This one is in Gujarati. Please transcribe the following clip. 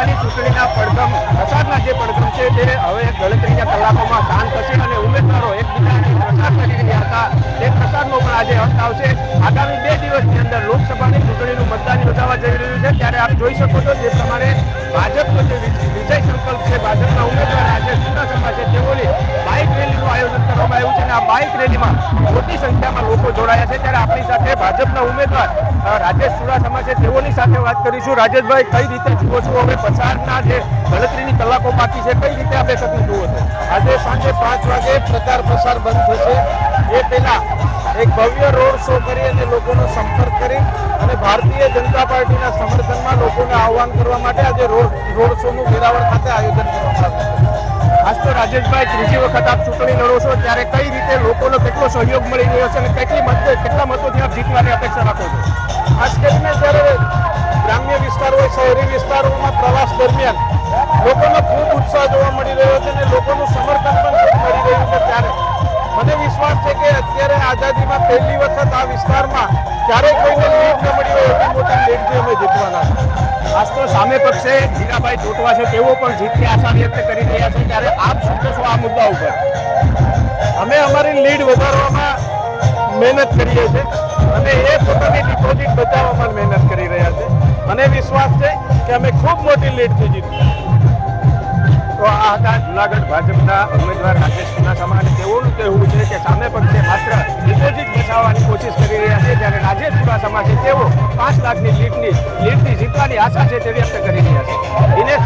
લોકસભાની ચૂંટણીના પડઘમ પ્રચારના જે પડઘમ છે તે હવે ગણતરીના કલાકોમાં શાંત થશે અને ઉમેદવારો એકબીજાને પ્રસાર કરી રહ્યા હતા. તે પ્રસારનો પણ આજે અંત આવશે. આગામી બે દિવસની અંદર લોકસભાની ચૂંટણીનું મતદાન યોજાવા જઈ રહ્યું છે. ત્યારે આપ જોઈ શકો છો જે પ્રમાણે ભાજપનો જે બાઇક રેલીમાં મોટી સંખ્યામાં લોકો જોડાયા છે. ત્યારે આપણી સાથે ભાજપના ઉમેદવાર રાજેશ ચુડાસમા છે. તેઓની સાથે વાત કરીશું. રાજેશભાઈ, કઈ રીતે જુઓ છો હવે પ્રચારના જે ગણતરીની કલાકો બાકી છે, કઈ રીતે આપણે બેઠકને જુઓ છો? આજે સાંજે પાંચ વાગે પ્રચાર પ્રસાર બંધ થશે. એ પહેલા એક ભવ્ય રોડ શો કરી અને લોકોનો સંપર્ક કરી અને ભારતીય જનતા પાર્ટીના સમર્થનમાં લોકોને આહવાન કરવા માટે આજે રોડ રોડ શોનું વેરાવળ ખાતે આયોજન કરવામાં રાજેશભાઈ, ત્રીજી વખત આપ ચૂંટણી લડો છો, ત્યારે કઈ રીતે લોકોનો કેટલો સહયોગ મળી રહ્યો છે અને કેટલી મતો કેટલા મતોથી આપ જીતવાની અપેક્ષા રાખો છો? ખાસ કરીને જ્યારે ગ્રામ્ય વિસ્તાર હોય, શહેરી વિસ્તારોમાં પ્રવાસ દરમિયાન લોકોનો ખૂબ ઉત્સાહ જોવા મળી રહ્યો છે અને લોકોનું સમર્થન પણ મળી રહ્યું છે ત્યારે. મને વિશ્વાસ છે કે અત્યારે આઝાદીમાં પહેલી વખત આ વિસ્તારમાં ક્યારેય કોઈને લીડ ન મળી હોય એટલી મોટી લીડથી અમે જીતવાના છે આજ તો સામે પક્ષે જીરાભાઈ જોટવા છે, તેઓ પણ જીતની આશા વ્યક્ત કરી રહ્યા છે અમે લીડ વધારવામાં મહેનત કરીએ છીએ અને એ પોતાની ડિપોઝિટ બચાવવામાં મહેનત કરી રહ્યા છે. મને વિશ્વાસ છે કે અમે ખૂબ મોટી લીડથી જીતીશું તો આ હતા જુનાગઢ ભાજપના ઉમેદવાર રાજેશ ચુનાસમા અને તેઓનું કહેવું છે કે સામે પક્ષે માત્ર ડિપોઝિટ બચાવવાની કોશિશ કરી રહ્યા છે જ્યારે રાજેશ ચુનાસમા છે તેઓ પાંચ લાખની લીડની લીડથી જીતવાની આશા છે તે વ્યક્ત કરી રહ્યા છે. દિનેશ